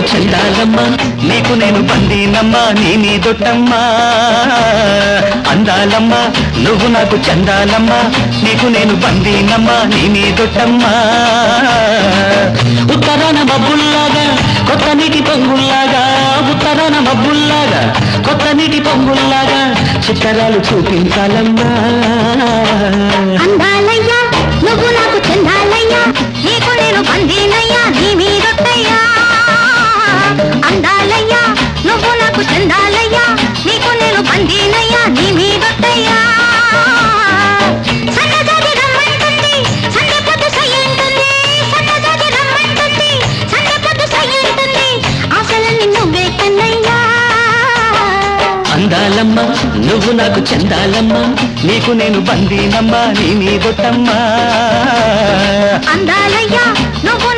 అందాలమ్మా నీకు నేను బందీనమ్మా నీ నీ దొట్టమ్మా. అందాలమ్మా నువ్వు నాకు చందాలమ్మా నీకు నేను బందీనమ్మా నీ నీ దొట్టమ్మా. ఉత్తరాన మబ్బుల్లాగా కొత్త నీటి పొంగుల్లాగా ఉత్తరాన మబ్బుల్లాగా కొత్త నీటి పొంగుల్లాగా చిత్తరాలు చూపించాలమ్మా. అందాలయ్యా నువ్వు అందాలమ్మా నువ్వు నాకు చందాలమ్మా నీకు నేను బందీనమ్మా నీ మీదొట్టమ్మా అందాలయ్యా నువ్వు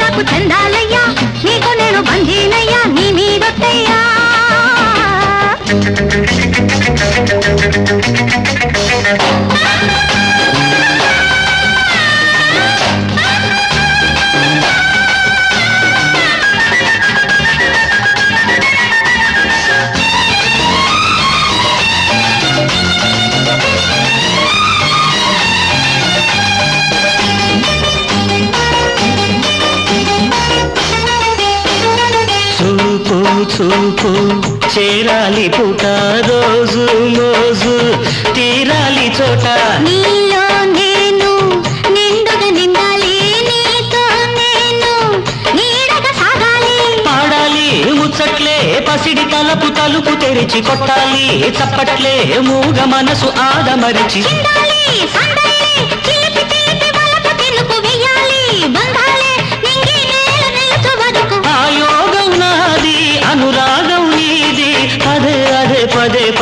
చూపు చేరాలి పూట రోజు రోజు తీరాలి చోట. నీలో నేను నిండుగా నిండాలి నీతో నేను నీడగా సాగాలి. పాడాలి ముచ్చట్లే పసిడి తలపు తలుపు తెరిచి కొట్టాలి చప్పట్లే మూగ మనసు ఆదమరిచి సందడి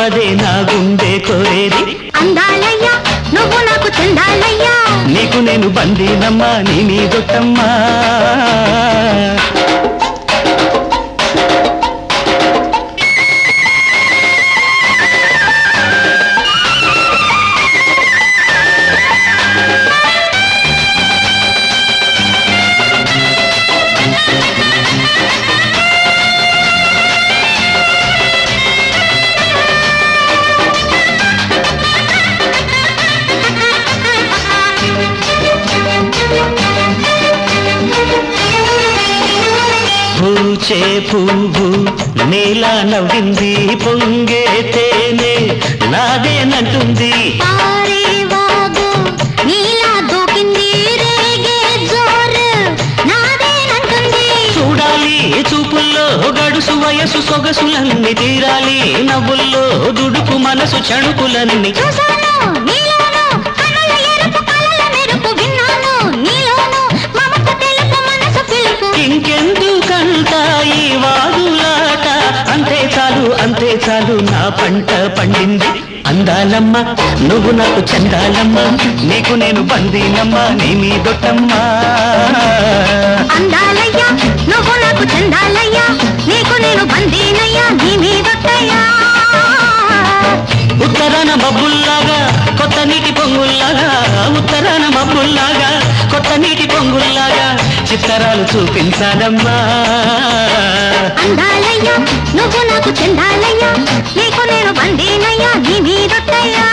పదే నా గుండె కోరేది. అందాలయ్యా నువ్వు నాకు చందాలయ్యా. నీకు నేను బందీనమ్మా నీ మీదొట్టమ్మా పూచే పువ్వు నీలా నవ్వింది పొంగే తేనె నాదేనంటుంది చూపుల్లో గడుసు వయసు సొగసులన్నీ తీరాలి నవ్వుల్లో దుడుకు మనసు చణుకులన్నీ చాలు నా పంట పండింది. అందాలమ్మ నువ్వు నాకు చందాలమ్మ నీకు నేను బందీనమ్మా నీ మీదొట్టమ్మా. అందాలయ్యా నువ్వు నాకు చందాలయ్యా నీకు నేను బందీనయ్యా నీ మీదొట్టయ్యా. ఉత్తరాన మబ్బుల్లాగా కొత్త నీటి పొంగుల్లాగా ఉత్తరాన మబ్బుల్లాగా కొత్త నీటి పొంగుల్లాగా చిత్తరాలు చూపించాలమ్మా. అందాలయ్యా నువ్వు నాకు చందాలయ్యా నీకు నేను బందీనయ్యా నీ మీదొట్టయ్యా